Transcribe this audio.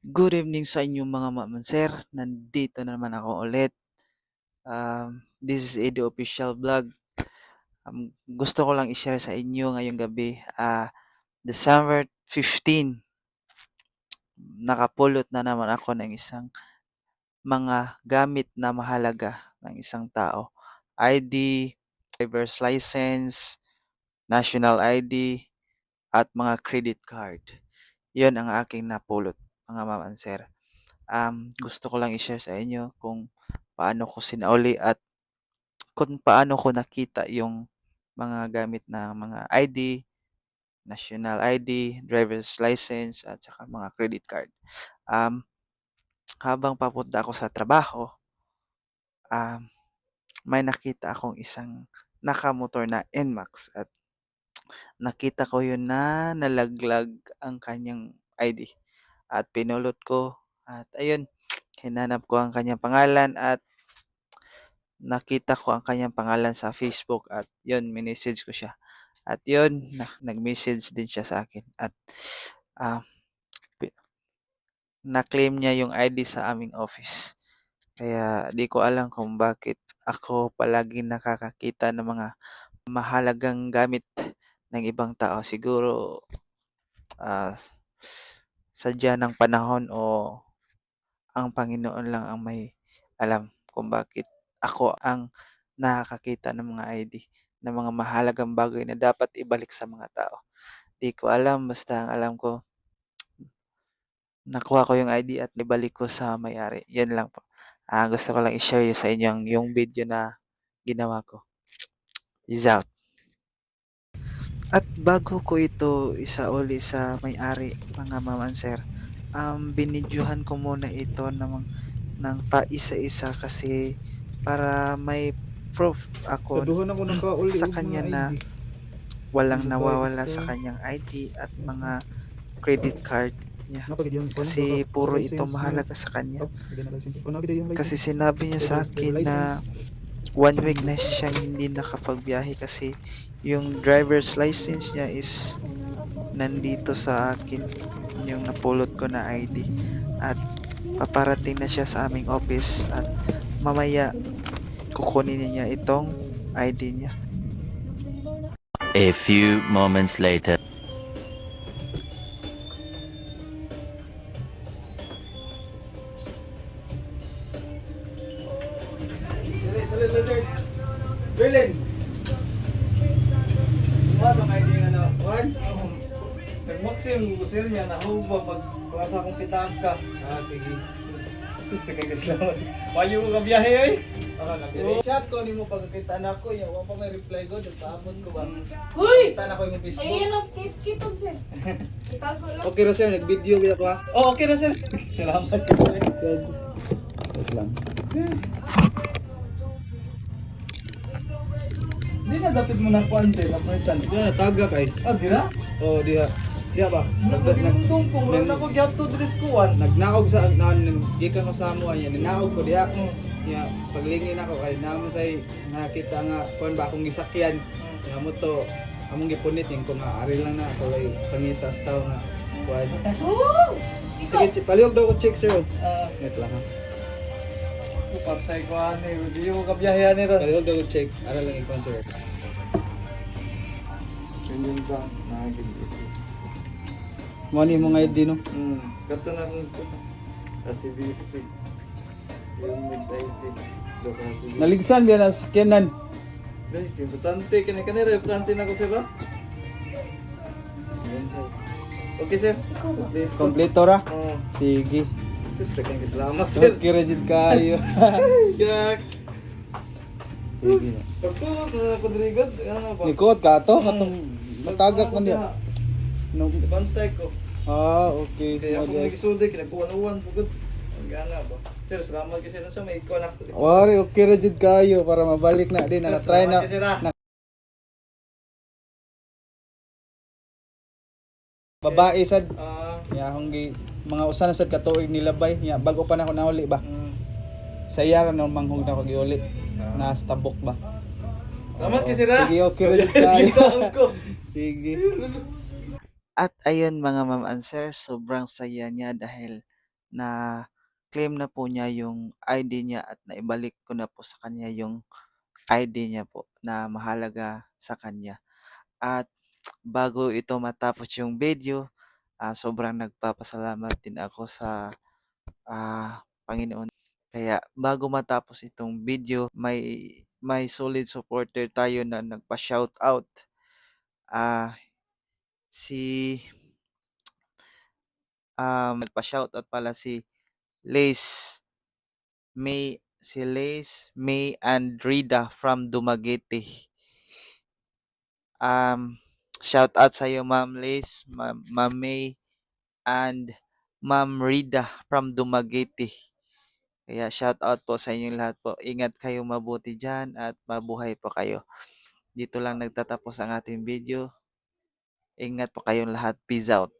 Good evening sa inyong mga sir. Nandito na naman ako ulit. Um, this is Edo Official Vlog. Um, gusto ko lang i-share sa inyo ngayong gabi. ah December 15. Nakapulot na naman ako ng isang mga gamit na mahalaga ng isang tao. ID, driver's license, national ID, at mga credit card. Yan ang aking napulot, mga ma'am and sir. Um, gusto ko lang i-share sa inyo kung paano ko sinauli at kung paano ko nakita yung mga gamit na mga ID, national ID, driver's license, at saka mga credit card. Um, habang papunta ako sa trabaho, um, may nakita akong isang nakamotor na NMAX at nakita ko yun na nalaglag ang kanyang ID at pinulot ko. At ayun hinanap ko ang kanyang pangalan at nakita ko ang kanyang pangalan sa Facebook at yun minessage ko siya. At yun na, nag-message din siya sa akin at pi- na-claim niya yung ID sa aming office. Kaya di ko alam kung bakit ako palagi nakakakita ng mga mahalagang gamit ng ibang tao. Siguro ah, sadya ng panahon o ang Panginoon lang ang may alam kung bakit ako ang nakakakita ng mga ID ng mga mahalagang bagay na dapat ibalik sa mga tao. Di ko alam, basta ang alam ko, nakuha ko yung ID at ibalik ko sa may-ari. Yan lang po. Ah, gusto ko lang i-share sa inyo yung, yung video na ginawa ko. Peace out. At bago ko ito isauli sa may-ari, mga sir, um, binidyohan ko muna ito ng, ng paisa-isa kasi para may proof ako ako nakauli sa og kanya na walang Ano nawawala sa kanyang ID at mga credit card niya. Kasi puro ito mahalaga sa kanya. Oh. Kasi sinabi niya sa akin na one week na siyang hindi nakapagbiyahe kasi yung driver's license niya is nandito sa akin yung napulot ko na ID at paparating na siya sa aming office at mamaya kukunin niya itong ID niya. A few moments later. Berlin. Nag-maxim sir niya na ho ba pag klasa kong pitaka. Ah, sige. Sus, na kayo salamat. Payo ko ka biyahe ay. Baka nabili. Chat ko ni mo pagkakita na ko, ya wa pa may reply ko, nagpaabot ko ba? Uy! Kita na ko yung Facebook. Ayan ang kit kitong sir. Lang. Okay ra sir, nag-video ko ha. Oh, okay na sir. Salamat. Good. Wait lang. Di na dapat mo na kuan sir, napritan. Di na taga kay. Ah, dira? Oh, diha. Diha ba? Nag nag Nagdugtong ko, wala na ko gyapto dress kuan. nagnaog sa na gikan ko sa amo anya, nagnaog ko diha. Ya, paglingin ako kay namo say nakita nga kuan ba akong gisakyan. Ya mo to among gipunit yung ko nga ari lang na ako lay pangitas tao nga kuan. Woo! Ikaw! Sige, palihog daw ko check sir. Ah, Wait lang ha. patay ko ani, di mo ka biyahe ani ron. Palihog daw ko check. Ara lang ikon sir. Ganyan ba? Naging Mo ni mo nga ID no. Hmm, kato na kung ito. Kasi busy. Yung mid-ID. Naligsan biya na sakyanan. Dahil, importante. Kani kanira, importante na ko sir ba? Okay sir. Okay. Kompleto ra. Oh, Sige. sis, tagang salamat sir. Okay jud kayo. Yak. Sige na. Ako. Ano ba? Nikot ka to katong matagak man diya. No. Bantay ko. Ah, okay. Kaya ako Mag- nagisuday, kinakuha-uwan. Pagod. Ang gana ba? Sir, salamat kasi na sa may ikaw na ako. Wari, okay ra jud kayo para mabalik na din. Nakatry na. Ra. Babae sad. Ah, Ya akong gi mga usa na sad katuig nilabay. Ya bago pa na ako nauli ba. mm. Saya ra nang manghug na ako giuli. Na stabok ba. Salamat kasi ra. Sige, okay ra jud kayo. Ko. Sige. At ayun mga ma'am and sir, sobrang saya niya dahil na claim na po niya yung ID niya at naibalik ko na po sa kanya yung ID niya po na mahalaga sa kanya. At bago ito matapos yung video, ah, sobrang nagpapasalamat din ako sa ah, Panginoon. Kaya bago matapos itong video, may may solid supporter tayo na nagpa-shout out. Ah, si um, nagpa-shout out pala si Lace May si Lace May and Rida from Dumaguete. Um, shout out sa iyo Ma'am Lace, Ma'am, May and Ma'am Rida from Dumaguete. Kaya shout out po sa inyong lahat po. Ingat kayo mabuti diyan at mabuhay po kayo. Dito lang nagtatapos ang ating video. Ingat po kayong lahat. Peace out.